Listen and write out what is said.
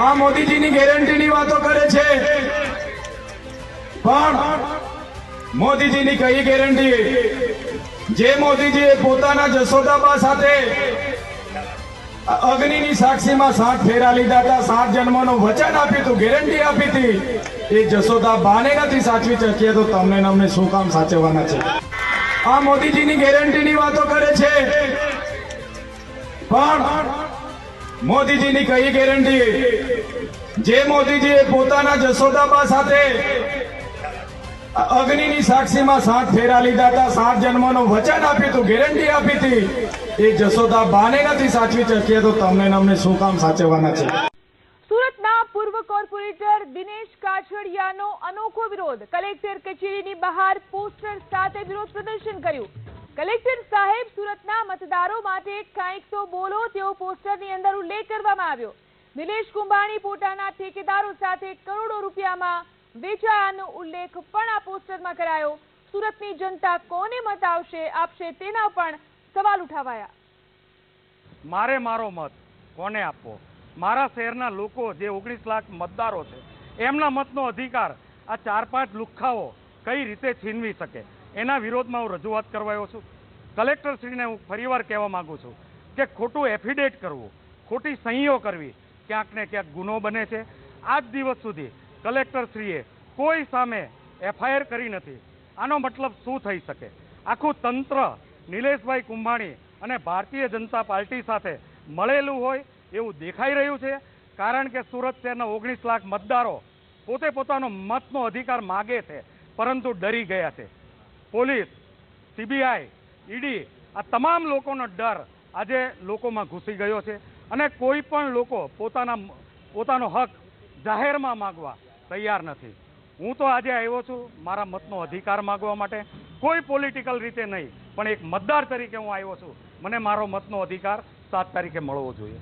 આ મોદીજીની ગેરંટીની વાતો કરે છે. પણ મોદીજીની કઈ ગેરંટી? જે મોદીજીએ પોતાના જસોદાબા સાથે અગ્નિની સાક્ષીમાં સાત ફેરા લીધા હતા, સાત જન્મનું વચન આપ્યું હતું, ગેરંટી આપી હતી. એ જશોદા બાને નથી સાચવી શકીએ તો તમને અમને શું કામ સાચવવાના છે? આ મોદીજીની ગેરંટીની વાતો કરે છે. પણ મોદીજીની કઈ ગેરંટી? જે મોદીજીએ પોતાના જસોદાબા સાથે અગ્નિની સાક્ષીમાં સાત ફેરા લીધા હતા, સાત જન્મનું વચન આપ્યું હતું, ગેરંટી આપી હતી. એ જશોદા બાને નથી સાચવી શકીએ તો તમને અમને શું કામ સાચવવાના છે? સુરતના પૂર્વ કોર્પોરેટર દિનેશ કાછડિયાનો અનોખો વિરોધ. કલેક્ટર કચેરીની બહાર પોસ્ટર સાથે વિરોધ પ્રદર્શન કર્યું. કલેક્ટર સાહેબ સુરતના મતદારો માટે કાંઈક તો બોલો તેવો પોસ્ટરની અંદર ઉલ્લેખ કરવામાં આવ્યો. નિલેશ કુંભાણી પોતાના ઠેકેદારો સાથે કરોડો રૂપિયામાં વેચાયાનો ઉલ્લેખ પણ આ પોસ્ટરમાં કરાયો. સુરતની જનતા કોને મત આવશે, આપશે તેના પણ સવાલ ઉઠાવાયા. મારે મારો મત કોને આપવો? મારા શહેરના લોકો જે ઓગણીસ લાખ મતદારો છે, એમના મતનો અધિકાર આ ચાર પાંચ લુખ્ખાઓ કઈ રીતે છીનવી શકે? એના વિરોધમાં હું રજૂઆત કરવા આવ્યો છું. કલેક્ટરશ્રીને હું ફરીવાર કહેવા માંગુ છું કે ખોટું એફિડેટ કરવું, ખોટી સહીઓ કરવી ક્યાંક ને ક્યાંક ગુનો બને છે. આજ દિવસ સુધી કલેક્ટરશ્રીએ કોઈ સામે એફઆઈઆર કરી નથી. આનો મતલબ શું થઈ શકે? આખું તંત્ર નિલેશભાઈ કુંભાણી અને ભારતીય જનતા પાર્ટી સાથે મળેલું હોય એવું દેખાઈ રહ્યું છે. કારણ કે સુરત શહેરના ઓગણીસ લાખ મતદારો પોતે પોતાનો મતનો અધિકાર માગે છે, પરંતુ ડરી ગયા છે. પોલીસ, સીબીઆઈ, ઈડી, આ તમામ લોકોનો ડર આજે લોકોમાં ઘૂસી ગયો છે અને કોઈ પણ લોકો પોતાના પોતાનો હક જાહેરમાં માગવા તૈયાર નથી. હું તો આજે આવ્યો છું મારા મતનો અધિકાર માગવા માટે. કોઈ પોલિટિકલ રીતે નહીં, પણ એક મતદાર તરીકે હું આવ્યો છું. મને મારો મતનો અધિકાર સાત તારીખે મળવો જોઈએ.